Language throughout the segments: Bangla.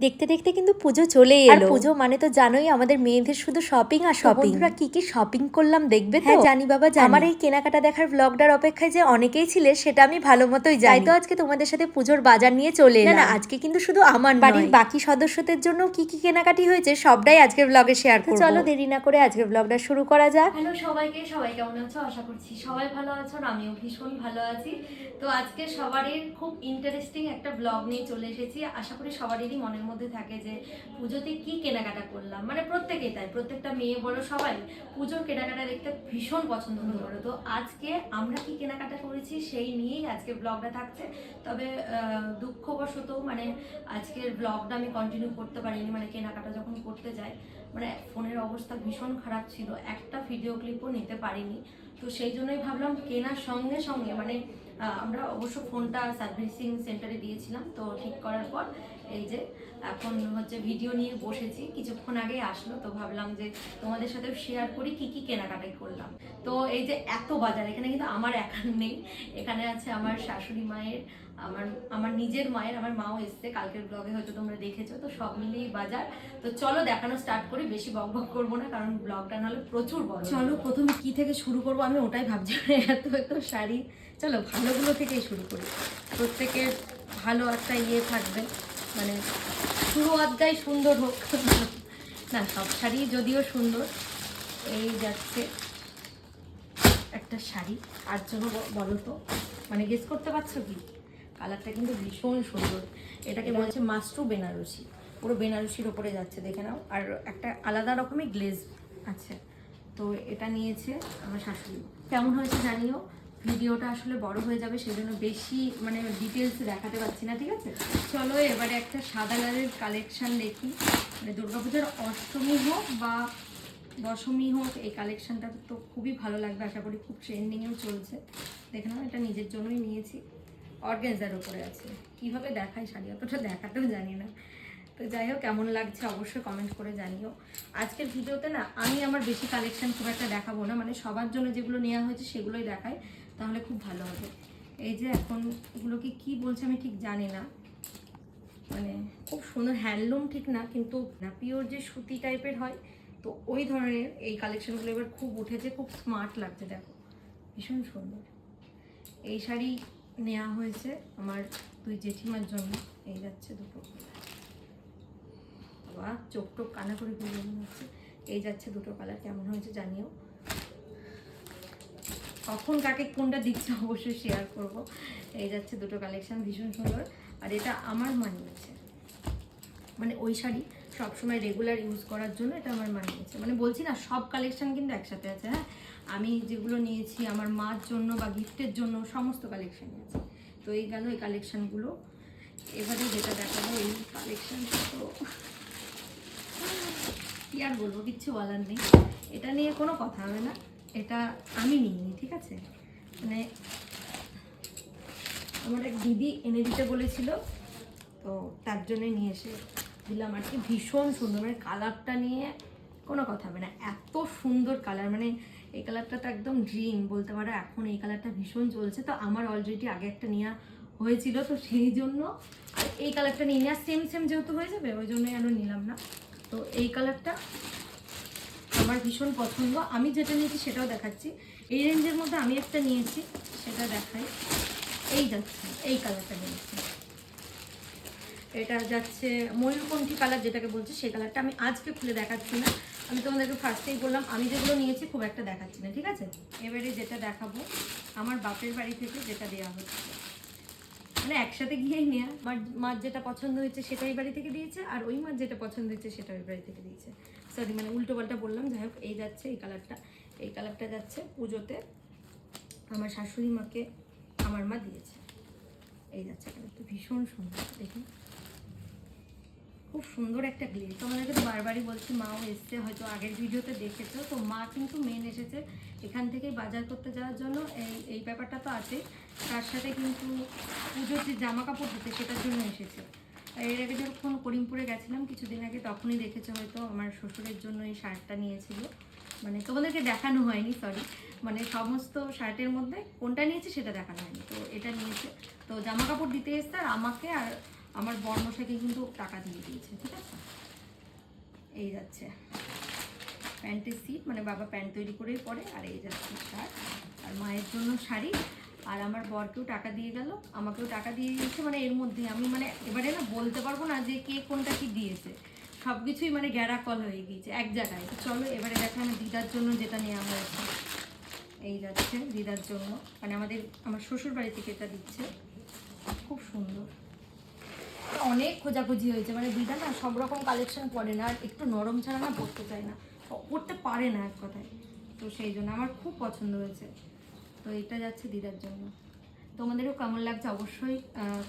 দেখতে দেখতে কিন্তু পুজো চলেই আর এলো। পুজো মানে তো জানোই আমাদের মেয়েদের শুধু শপিং আর শপিং বন্ধুরা কি কি শপিং করলাম দেখবে হ্যাঁ জানি বাবা জানি। আমার এই কেনাকাটা দেখার ব্লগটার অপেক্ষায় যে অনেকেই ছিলে সেটা আমি ভালো মতোই জানি। তো আজকে তোমাদের সাথে পুজোর বাজার নিয়ে চলে এলাম না আজকে কিন্তু শুধু আমার বাড়ির বাকি সদস্যদের জন্য কি কি কেনাকাটি হয়েছে সবটাই আজকে ব্লগে শেয়ার করব। চলো দেরি না করে আজকে ব্লগটা শুরু করা যাক। হ্যালো সবাইকে সবাই কেমন আছো? আশা করছি সবাই ভালো আছো আমিও ভীষণ ভালো আছি। তো আজকে সবারই খুব ইন্টারেস্টিং একটা ব্লগ নিয়ে চলে এসেছি। আশা করি সবারই মনের মধ্যে থাকে যে পুজোতে কি কেনাকাটা করলাম? মানে প্রত্যেকেই তাই, প্রত্যেকটা মেয়ে, বড় সবাই পুজোর কেনাকাটা দেখতে ভীষণ পছন্দ করে তো আজকে আমরা কি কেনাকাটা করেছি সেই নিয়েই আজকে ব্লগটা থাকছে। তবে দুঃখবশত মানে আজকের ব্লগটা আমি কন্টিনিউ করতে পারিনি মানে কেনাকাটা যখন করতে যাই মানে ফোনের অবস্থা ভীষণ খারাপ ছিল। একটা ভিডিও ক্লিপও নিতে পারিনি। তো সেই জন্যই ভাবলাম কেনার সঙ্গে সঙ্গে মানে আমরা অবশ্য ফোনটা সার্ভিসিং সেন্টারে দিয়েছিলাম, তো ঠিক করার পর এই যে এখন হচ্ছে ভিডিও নিয়ে বসেছি। কিছুক্ষণ আগে আসলো, তো ভাবলাম যে তোমাদের সাথে শেয়ার করি, কি কি কেনাকাটাই করলাম। তো এই যে এত বাজার, এখানে কিন্তু আমার একার নেই। এখানে আছে আমার শাশুড়ি মায়ের আমার আমার নিজের মায়ের, আমার মাও এসছে কালকের ব্লগে হয়তো তোমরা দেখেছ, তো সব মিলিয়েই বাজার। তো চলো দেখানো স্টার্ট করি, বেশি বক বক করব না, কারণ ব্লগটা নাহলে প্রচুর বড়। চলো, প্রথমে কি থেকে শুরু করব? আমি ওটাই ভাবছি এত এত শাড়ি। চলো, ভালোগুলো থেকেই শুরু করি। প্রত্যেকের ভালো একটা ইয়ে থাকবে মানে শুরু অধ্যায় সুন্দর হোক। না, সব শাড়ি যদিও সুন্দর, এই যাচ্ছে একটা শাড়ি। আর জন্য বলো তো মানে গেস করতে পারছ কি? কালারটা কিন্তু ভীষণ সুন্দর। এটাকে বলছে মাস্টু বেনারসি। পুরো বেনারসির ওপরে যাচ্ছে দেখে নাও। আর একটা আলাদা রকমের গ্লেজ। আছে তো এটা নিয়েছে আমার শাশুড়ি। কেমন হয়েছে জানিও? ভিডিওটা আসলে বড় হয়ে যাবে সেই জন্য বেশি মানে ডিটেলস দেখাতে পারছি না ঠিক আছে? চলো এবারে একটা সাদা লালের কালেকশান দেখি। মানে দুর্গাপূজার অষ্টমী হোক বা দশমী হোক এই কালেকশানটা তো খুবই ভালো লাগবে আশা করি খুব ট্রেন্ডিংয়েও চলছে। দেখে নাও এটা নিজের জন্যই নিয়েছি। অর্গেনজার ওপরে আছে। কীভাবে দেখায় শাড়ি? অতটা দেখাতেও জানি না। তো যাই হোক, কেমন লাগছে অবশ্যই কমেন্ট করে জানিও। আজকের ভিডিওতে না, আমি আমার বেশি কালেকশন খুব একটা দেখাবো না। মানে সবার জন্য যেগুলো নেওয়া হয়েছে সেগুলোই দেখায় তাহলে খুব ভালো হবে। এই যে এখন এগুলোকে কি বলছে আমি ঠিক জানি না। মানে খুব সুন্দর হ্যান্ডলুম ঠিক না, কিন্তু পিওর যে সুতি টাইপের হয়, তো ওই ধরনের এই কালেকশনগুলো এবার খুব উঠেছে, খুব স্মার্ট লাগছে, দেখো। ভীষণ সুন্দর। এই শাড়ি নেওয়া হয়েছে আমার দুই জেঠিমার জন্য। এই যাচ্ছে দুটো। বাবা, চোখ টোক কানা করে ঘুরে হচ্ছে এই যাচ্ছে দুটো কালার কেমন হয়েছে জানিও? কখন কাকে কোনটা দিচ্ছে অবশ্যই শেয়ার করব। এই যাচ্ছে দুটো কালেকশন ভীষণ সুন্দর। আর এটা আমার মানিয়েছে। মানে ওই শাড়ি সবসময় রেগুলার ইউজ করার জন্য এটা আমার মানিয়েছে মানে বলছি না, সব কালেকশান কিন্তু একসাথে আছে হ্যাঁ? আমি যেগুলো নিয়েছি, আমার মার জন্য বা গিফটের জন্য সমস্ত কালেকশনই আছে তো এই গেল এই কালেকশনগুলো এবারে যেটা দেখাবো, এই কালেকশনটা তো কি আর বলব, কিচ্ছু বলার নেই। এটা নিয়ে কোনো কথা হবে না। এটা আমি নিইনি, ঠিক আছে? মানে আমার এক দিদি এনে দিতে বলেছিল, তো তার জন্যই নিয়ে এসে দিলাম আর কি। ভীষণ সুন্দর। মানে কালারটা নিয়ে কোনো কথা হবে না। এত সুন্দর কালার মানে এই কালারটা তো একদম ড্রিম বলতে পারো। এখন এই কালারটা ভীষণ চলছে। তো আমার অলরেডি আগে একটা নেওয়া হয়েছিল। তো সেই জন্য আর এই কালারটা নিয়ে নেওয়া সেম সেম যেহেতু হয়ে যাবে, ওই জন্যই আরও নিলাম না। তো এই কালারটা আমার ভীষণ পছন্দ। আমি যেটা নিয়েছি সেটাও দেখাচ্ছি। এই রেঞ্জের মধ্যে আমি একটা নিয়েছি, সেটা দেখাই। এই যাচ্ছে এই কালারটা নিয়েছি। এটা যাচ্ছে ময়ূরকণ্ঠী কালার যেটাকে বলছে, সেই কালারটা আমি আজকে খুলে দেখাচ্ছি না। আমি তোমাদেরকে ফার্স্টেই বললাম, আমি যেগুলো নিয়েছি খুব একটা দেখাচ্ছি না, ঠিক আছে? এবারে যেটা দেখাবো, আমার বাপের বাড়ি থেকে যেটা দেওয়া হচ্ছে। মানে একসাথে গিয়েই নেওয়া মার মার যেটা পছন্দ হয়েছে সেটা এই বাড়ি থেকে দিয়েছে, আর ওই মার যেটা পছন্দ হয়েছে সেটা ওই বাড়ি থেকে দিয়েছে। সরি মানে উল্টো পাল্টা বললাম, যাই হোক, এই যাচ্ছে, এই কালারটা এই কালারটা যাচ্ছে পুজোতে আমার শাশুড়ি মাকে, আমার মা দিয়েছে। এই যাচ্ছে কালারটা ভীষণ সুন্দর, দেখুন। খুব সুন্দর একটা গ্লেজ তোমাদেরকে তো বারবারই বলছি, মাও এসছে, হয়তো আগের ভিডিওতে দেখেছ। তো মা কিন্তু মেন এসেছে এখান থেকেই বাজার করতে যাওয়ার জন্য। এই এই ব্যাপারটা তো আছে। তার সাথে কিন্তু পুজোর যে জামা কাপড় দিতে, সেটার জন্য এসেছে। এর আগে যখন করিমপুরে গেছিলাম, কিছুদিন আগে তখনই দেখেছ হয়তো আমার শ্বশুরের জন্য এই শার্টটা নিয়েছিল। মানে তোমাদেরকে দেখানো হয়নি সরি মানে সমস্ত শার্টের মধ্যে কোনটা নিয়েছে সেটা দেখানো হয়নি। তো এটা নিয়েছে। তো জামা কাপড় দিতে এসছে আর আমাকে আর আমার বর্মশাকে কিন্তু টাকা দিয়ে দিয়েছে, ঠিক আছে? এই যাচ্ছে। প্যান্টের সিট মানে বাবা প্যান্ট তৈরি করেই পরে, আর এই যাচ্ছে শার্ট আর মায়ের জন্য শাড়ি। আর আমার বরকেও টাকা দিয়ে গেল, আমাকেও টাকা দিয়ে দিয়েছে মানে এর মধ্যে আমি মানে এবারে না বলতে পারব না যে কে কোনটা কি দিয়েছে। সব কিছুই মানে গ্যারা কল হয়ে গিয়েছে, এক জায়গায়। চলো, এবারে দেখো আমি দিদার জন্য যেটা নেওয়া হয়েছে। এই যাচ্ছে দিদার জন্য মানে আমাদের, আমার শ্বশুর বাড়ি থেকে এটা দিচ্ছে। খুব সুন্দর। অনেক খোঁজাখুঁজি হয়েছে। মানে দিদা না সব রকম কালেকশন পরে না, আর একটু নরম ছাড়া না পরতে চায় না। পরতে পারে না এক কথায়। তো সেই জন্য আমার খুব পছন্দ হয়েছে। তো এটা যাচ্ছে দিদার জন্য। তোমাদেরও কেমন লাগছে অবশ্যই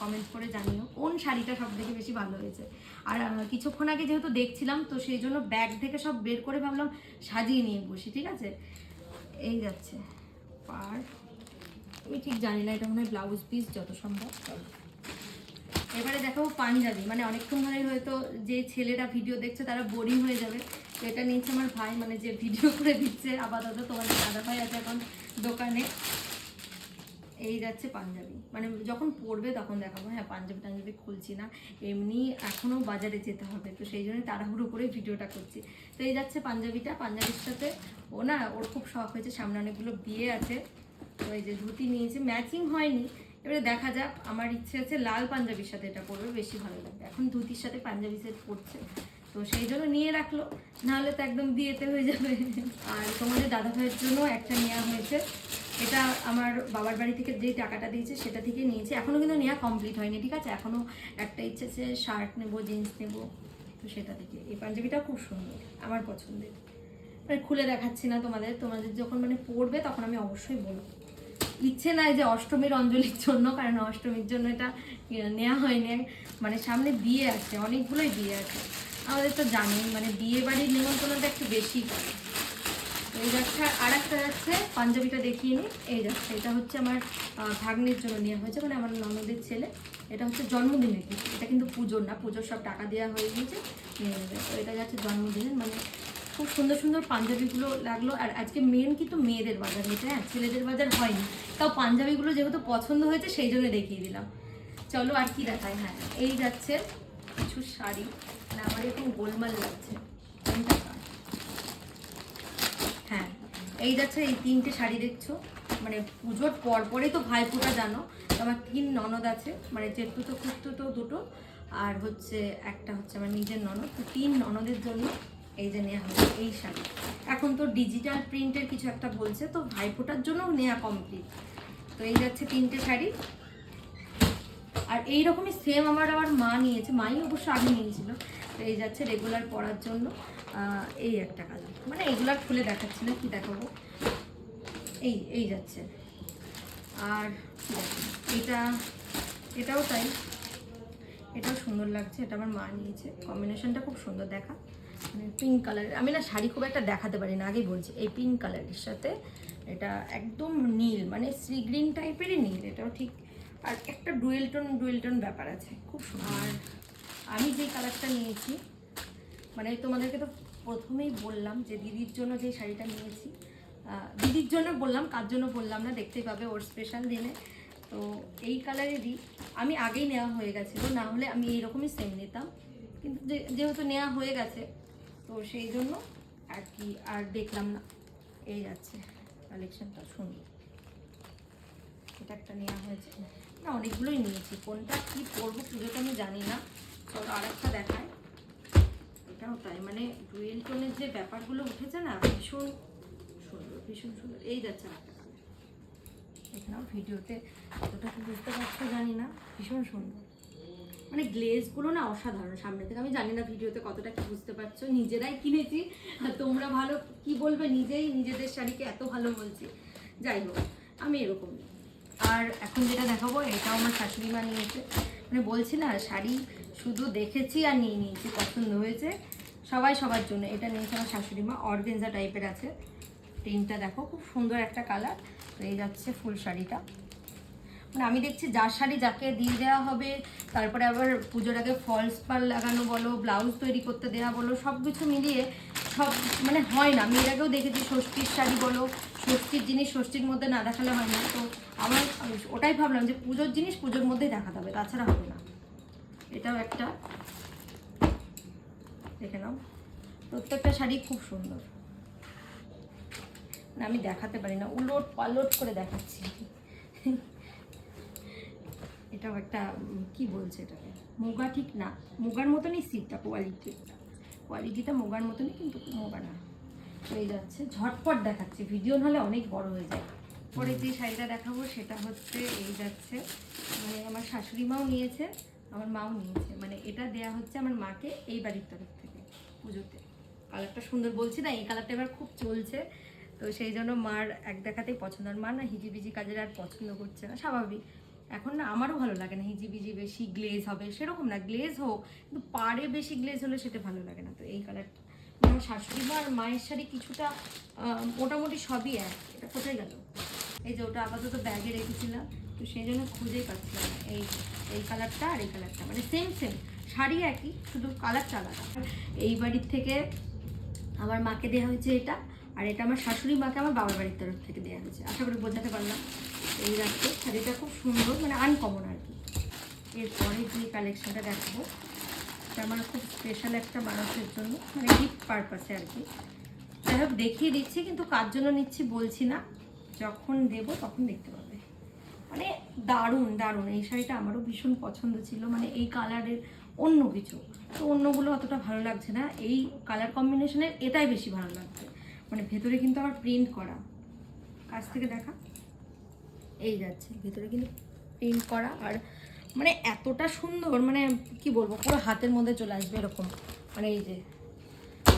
কমেন্ট করে জানিও। কোন শাড়িটা সব থেকে বেশি ভালো হয়েছে? আর কিছুক্ষণ আগে যেহেতু দেখছিলাম, তো সেই জন্য ব্যাগ থেকে সব বের করে ভাবলাম সাজিয়ে নিয়ে বসি, ঠিক আছে? এই যাচ্ছে। পার আমি ঠিক জানি না, এটা মনে হয় ব্লাউজ পিস যত সম্ভব। দেখাবো পাঞ্জাবি। মানে অনেকক্ষণ ধরেই হয়তো যে ছেলেরা ভিডিও দেখছে, তারা বোরিং হয়ে যাবে। তো এটা নিয়েছে আমার ভাই মানে যে ভিডিও করে দিচ্ছে। আপাতত তোমাদের দাদা ভাই আছে এখন দোকানে। এই যাচ্ছে পাঞ্জাবি। মানে যখন পড়বে তখন দেখাবো। হ্যাঁ পাঞ্জাবি টাঞ্জাবি খুলছি না। এমনি এখনও বাজারে যেতে হবে। তো সেই জন্য তাড়াহুড়ো করে ভিডিওটা করছি। তো এই যাচ্ছে পাঞ্জাবিটা। পাঞ্জাবির সাথে ও না, ওর খুব শখ হয়েছে। সামনে অনেকগুলো বিয়ে আছে। তো এই যে ধুতি নিয়েছে। ম্যাচিং হয়নি। এবারে দেখা যাক, আমার ইচ্ছে আছে লাল পাঞ্জাবির সাথে এটা পরবে, বেশি ভালো লাগবে। এখন ধুতির সাথে পাঞ্জাবি সেট পরছে, তো সেই জন্য নিয়ে রাখল, নাহলে তো একদম বিয়েতে হয়ে যাবে। আর তোমাদের দাদা ভাইয়ের জন্য একটা নেওয়া হয়েছে, এটা আমার বাবার বাড়ি থেকে যে টাকাটা দিয়েছে সেটা থেকে নিয়েছে এখনও কিন্তু নেওয়া কমপ্লিট হয়নি, ঠিক আছে? এখনও একটা ইচ্ছে আছে, শার্ট নেব জিন্স নেব, তো সেটা থেকে। এই পাঞ্জাবিটা খুব সুন্দর, আমার পছন্দের। মানে খুলে দেখাচ্ছি না তোমাদের তোমাদের যখন মানে পড়বে তখন আমি অবশ্যই বলব। ইচ্ছে নাই যে অষ্টমীর অঞ্জলির জন্য, কারণ অষ্টমীর জন্য এটা নেওয়া হয়নি। মানে সামনে বিয়ে আছে, অনেকগুলোই বিয়ে আছে। আমাদের তো জানি মানে বিয়ে বাড়ির নিমন্ত্রণটা একটু বেশি করে। এই যাচ্ছে আর একটা যাচ্ছে, পাঞ্জাবিটা দেখিয়ে নিই। এই যাচ্ছে, এটা হচ্ছে আমার ভাগ্নের জন্য নেওয়া হয়েছে মানে আমার ননদের ছেলে। এটা হচ্ছে জন্মদিনের। এটা কিন্তু পুজোর না, পুজোর সব টাকা দেওয়া হয়ে গিয়েছে। নিয়ে নেবে। তো এটা যাচ্ছে জন্মদিনের মানে খুব সুন্দর সুন্দর পাঞ্জাবিগুলো লাগল। আর আজকে মেন কিন্তু মেয়েদের বাজার হয়েছে হ্যাঁ ছেলেদের বাজার হয়নি। তাও পাঞ্জাবিগুলো যেহেতু পছন্দ হয়েছে, সেই জন্য দেখিয়ে দিলাম। চলো আর কি দেখায় হ্যাঁ এই যাচ্ছে কিছু শাড়ি। আমার এরকম গোলমাল লাগছে। হ্যাঁ এই যাচ্ছে এই তিনটে শাড়ি দেখছ? মানে পুজোর পর পরে তো ভাইফোঁটা জানো। আমার তিন ননদ আছে মানে যেটু তো কুর্তু তো দুটো। আর হচ্ছে একটা হচ্ছে আমার নিজের ননদ। তো তিন ননদের জন্য এই যে নেওয়া হবে এই শাড়ি। এখন তো ডিজিটাল প্রিন্টের কিছু একটা বলছে, তো ভাইফোঁটার জন্য নেওয়া কমপ্লিট তো এই যাচ্ছে তিনটে শাড়ি। আর এই রকমই সেম আমার আবার মা নিয়েছে, মাই অবশ্য আগে নিয়েছিল। তো এই যাচ্ছে রেগুলার পরার জন্য এই একটা কালার। মানে এগুলার খুলে দেখাচ্ছি না, কি দেখাবো? এই এই যাচ্ছে। আর এটা, এটাও তাই। এটাও সুন্দর লাগছে, এটা আমার মা নিয়েছে। কম্বিনেশনটা খুব সুন্দর দেখা। মানে পিঙ্ক কালারের আমি না শাড়ি খুব একটা দেখাতে পারি না, আগেই বলছি, এই পিঙ্ক কালারের সাথে এটা একদম নীল মানে সি গ্রিন টাইপেরই নীল, এটাও ঠিক। আর একটা ডুয়েলটন ডুয়েলটন ব্যাপার আছে, খুব আর আমি যে কালারটা নিয়েছি মানে তোমাদেরকে তো প্রথমেই বললাম যে দিদির জন্য যে শাড়িটা নিয়েছি দিদির জন্য বললাম, কার জন্য বললাম না, দেখতেই পাবে ওর স্পেশাল দিনে। তো এই কালারেরই আমি আগেই নেওয়া হয়ে গেছিল, না হলে আমি এইরকমই সেম নিতাম। কিন্তু যেহেতু নেওয়া হয়ে গেছে, তো সেই জন্য আর কি, আর দেখলাম না। এই যাচ্ছে কালেকশনটা সুন্দর এটা একটা নেওয়া হয়েছে। না, অনেকগুলোই নিয়েছি। কোনটা কি পরবো পুজোটা আমি জানি না। চলো আর একটা দেখায় এটাও তাই মানে ডুয়েল টোনের যে ব্যাপারগুলো উঠেছে না, ভীষণ সুন্দর ভীষণ সুন্দর। এই যাচ্ছে একটা এখানেও ভিডিওতে কতটা কি বুঝতে পারছ জানি না, ভীষণ সুন্দর। মানে গ্লেজগুলো না অসাধারণ সামনে থেকে, আমি জানি না ভিডিওতে কতটা কি বুঝতে পারছ, নিজেরাই কিনেছি, আর তোমরা ভালো, কি বলবে নিজেই, নিজেদের শাড়িকে এত ভালো বলছি। যাই হোক, আমি এরকম। আর এখন যেটা দেখাবো, এটাও আমার শাশুড়ি মা নিয়েছে। মানে বলছি না, শাড়ি শুধু দেখেছি আর নিয়ে নিয়েছি, পছন্দ হয়েছে। সবাই সবার জন্য, এটা নিয়েছে আমার শাশুড়ি মা অর্গেনজা টাইপের আছে। প্রিন্টটা দেখো, খুব সুন্দর একটা কালার তো এই যাচ্ছে ফুল শাড়িটা। মানে আমি দেখছি যার শাড়ি যাকে দিয়ে দেওয়া হবে, তারপরে আবার পুজোর আগে ফলস পাল লাগানো বলো ব্লাউজ তৈরি করতে দেওয়া বলো সব কিছু মিলিয়ে সব মানে হয় না। আমি এর আগেও দেখেছি ষষ্ঠীর শাড়ি বলো, ষষ্ঠীর জিনিস ষষ্ঠীর মধ্যে না দেখালে হয় না। তো আমার ওটাই ভাবলাম যে পুজোর জিনিস পুজোর মধ্যেই দেখাতে হবে, তাছাড়া হবে না। এটাও একটা। দেখে নাও। প্রত্যেকটা শাড়ি খুব সুন্দর। না, আমি দেখাতে পারি না, উলট পালট করে দেখাচ্ছি। এটাও একটা কি বলছে এটাকে? মুগা ঠিক না, মুগার মতনই সিটটা কোয়ালিটিটা কোয়ালিটিটা মুগার মতনই, কিন্তু মুগা না। হয়ে যাচ্ছে, ঝটপট দেখাচ্ছে ভিডিও নাহলে অনেক বড় হয়ে যায়। পরে যে শাড়িটা দেখাবো, সেটা হচ্ছে, এই যাচ্ছে। মানে আমার শাশুড়ি মাও নিয়েছে, আমার মাও নিয়েছে। মানে এটা দেয়া হচ্ছে আমার মাকে এই বাড়ির তরফ থেকে, পুজোতে। কালারটা সুন্দর বলছি না, এই কালারটা এবার খুব চলছে। তো সেই জন্য মার এক দেখাতেই পছন্দ। আর মা না হিজিবিজি কাজের আর পছন্দ করছে না, স্বাভাবিক। এখন না আমারও ভালো লাগে না, হিজিবিজি বেশি গ্লেজ হবে, সেরকম না, গ্লেজ হোক, কিন্তু পাড়ে বেশি গ্লেজ হলে সেটা ভালো লাগে না। তো এই কালারটা। আমার শাশুড়ি মা আর মায়ের শাড়ি কিছুটা মোটামুটি সবই এক। এটা কোথায় গেল? এই যে ওটা আপাতত ব্যাগে রেখেছিলাম, তো সেই জন্য খুঁজেই পাচ্ছিলাম না। এই এই কালারটা আর এই কালারটা মানে সেম সেম শাড়ি একই, শুধু কালারটা আলাদা। এই বাড়ির থেকে আমার মাকে দেওয়া হয়েছে এটা। আর এটা আমার শাশুড়ি মাকে আমার বাবার বাড়ির তরফ থেকে দেওয়া হয়েছে। আশা করি বোঝাতে পারলাম এই রাখতে শাড়িটা খুব সুন্দর মানে আনকমন আর কি। এরপরে যে কালেকশনটা দেখাবো, এটা আমার খুব স্পেশাল একটা মানুষের জন্য মানে গিফট পারপাসে আর কি। যাই হোক, দেখিয়ে দিচ্ছি, কিন্তু কার জন্য নিচ্ছি বলছি না। যখন দেব তখন দেখতে পাবে। মানে দারুণ দারুণ। এই শাড়িটা আমারও ভীষণ পছন্দ ছিল মানে এই কালারের অন্য কিছু। তো অন্যগুলো অতটা ভালো লাগছে না। এই কালার কম্বিনেশনের এটাই বেশি ভালো লাগছে। মানে ভেতরে কিন্তু আবার প্রিন্ট করা। কাছ থেকে দেখা। এই যাচ্ছে, ভেতরে কিন্তু প্রিন্ট করা। আর মানে এতটা সুন্দর মানে কি বলব, পুরো হাতের মধ্যে চলে আসবে এরকম। মানে এই যে,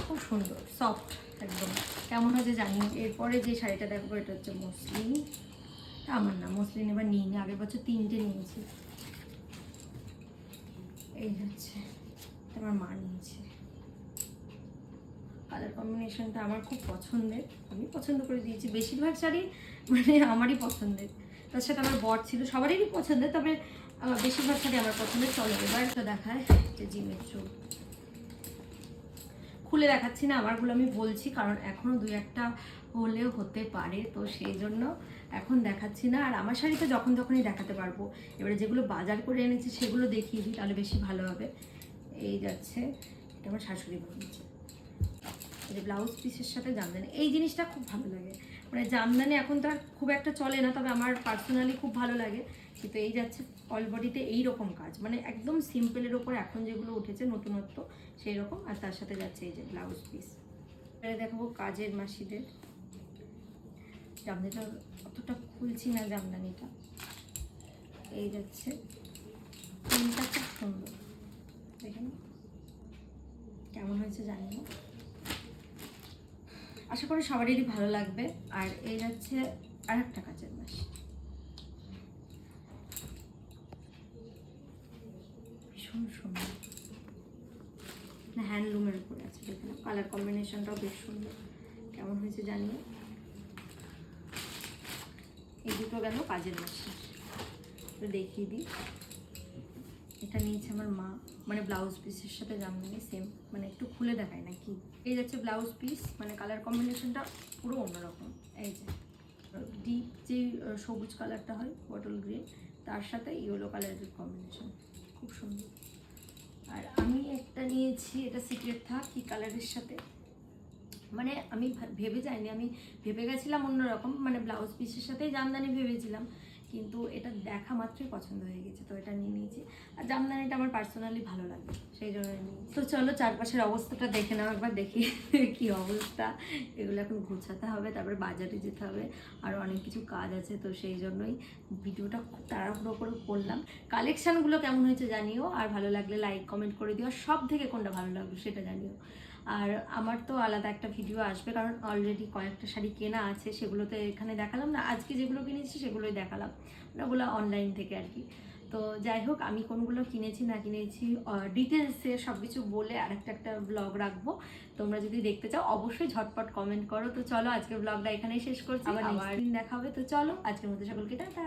খুব সুন্দর সফট একদম। কেমন হয়েছে জানি না। এরপরে যে শাড়িটা দেখব, এটা হচ্ছে মসলিন। আমার না, মসলিন এবার নিইনি, আগের বছর তিনটে নিয়েছি। এই হচ্ছে আমার মা নিয়েছে। কালার কম্বিনেশনটা আমার খুব পছন্দের। আমি পছন্দ করে দিয়েছি। বেশিরভাগ শাড়ি মানে আমারই পছন্দের। তার সাথে আমার বর ছিল, সবারই পছন্দের, তবে বেশিরভাগ শাড়ি আমার পছন্দের। চলো এবার তো দেখায় যে জিমের চুল। খুলে দেখাচ্ছি না, আমারগুলো আমি বলছি, কারণ এখনও দুই একটা হলেও হতে পারে, তো সেই জন্য এখন দেখাচ্ছি না। আর আমার শাড়িতে যখন যখনই দেখাতে পারব, এবারে যেগুলো বাজার করে এনেছি সেগুলো দেখিয়ে দিই, তাহলে বেশি ভালো হবে। এই যাচ্ছে, এটা আমার শাশুড়ি এই যে ব্লাউজ পিসের সাথে জামদানি। এই জিনিসটা খুব ভালো লাগে। মানে জামদানি এখন তো আর খুব একটা চলে না, তবে আমার পার্সোনালি খুব ভালো লাগে। কিন্তু এই যাচ্ছে অল বডিতে এই রকম কাজ। মানে একদম সিম্পলের ওপর এখন যেগুলো উঠেছে, নতুনত্ব সেই রকম আর তার সাথে যাচ্ছে এই যে ব্লাউজ পিস এবারে দেখাবো কাজের মাসিদের। জামদানিটা অতটা খুলছি না জামদানিটা। এই যাচ্ছে। খুব সুন্দর। দেখেন। কেমন হয়েছে জানি না। আশা করি সবারই ভালো লাগবে। আর এই যাচ্ছে আর একটা কাজের মাস। ভীষণ সুন্দর। হ্যান্ডলুমের উপরে আছে দেখুন কালার কম্বিনেশনটাও বেশ সুন্দর। কেমন হয়েছে জানিয়ে এই দুটো গেল কাজের মাসি দেখিয়ে দিই। এটা নিয়েছে আমার মা। মানে ব্লাউজ পিসের সাথে জামদানি সেম মানে একটু খুলে দেখায় নাকি? এই যাচ্ছে ব্লাউজ পিস মানে কালার কম্বিনেশনটা পুরো অন্যরকম। এই যে ডিপ যে সবুজ কালারটা হয় বটল গ্রিন তার সাথে ইয়েলো কালারের কম্বিনেশন খুব সুন্দর। আর আমি একটা নিয়েছি, এটা সিক্রেট থাক, কি কালারের সাথে। মানে আমি ভেবে যাইনি, আমি ভেবে গেছিলাম অন্যরকম মানে ব্লাউজ পিসের সাথেই জামদানি ভেবেছিলাম। কিন্তু এটা দেখা মাত্রই পছন্দ হয়ে গেছে, তো এটা নিয়ে নিয়েছি। আর জামদানিটা আমার পার্সোনালি ভালো লাগে, সেই জন্য তো চলো চারপাশের অবস্থাটা দেখে নাও একবার, দেখি কি অবস্থা। এগুলো এখন গুছাতে হবে, তারপরে বাজারে যেতে হবে, আর অনেক কিছু কাজ আছে, তো সেই জন্যই ভিডিওটা খুব তাড়াহুড়ো করে করলাম। কালেকশানগুলো কেমন হয়েছে জানিও, আর ভালো লাগলে লাইক কমেন্ট করে দিও সব থেকে কোনটা ভালো লাগল সেটা জানিও। আর আমার তো আলাদা একটা ভিডিও আসবে কারণ অলরেডি কয়েকটা শাড়ি কেনা আছে সেগুলো তো এখানে দেখালাম না। আজকে যেগুলো কিনেছি সেগুলোই দেখালাম। ওগুলো অনলাইন থেকে আর কি। তো যাই হোক আমি কোনগুলো কিনেছি না কিনেছি ডিটেলসে সব কিছু বলে আর একটা একটা ব্লগ রাখব। তোমরা যদি দেখতে চাও অবশ্যই ঝটপট কমেন্ট করো। তো চলো আজকে ব্লগটা এখানেই শেষ করছি। আবার দিন দেখা হবে। তো চলো আজকের মধ্যে সকলকে টাটা।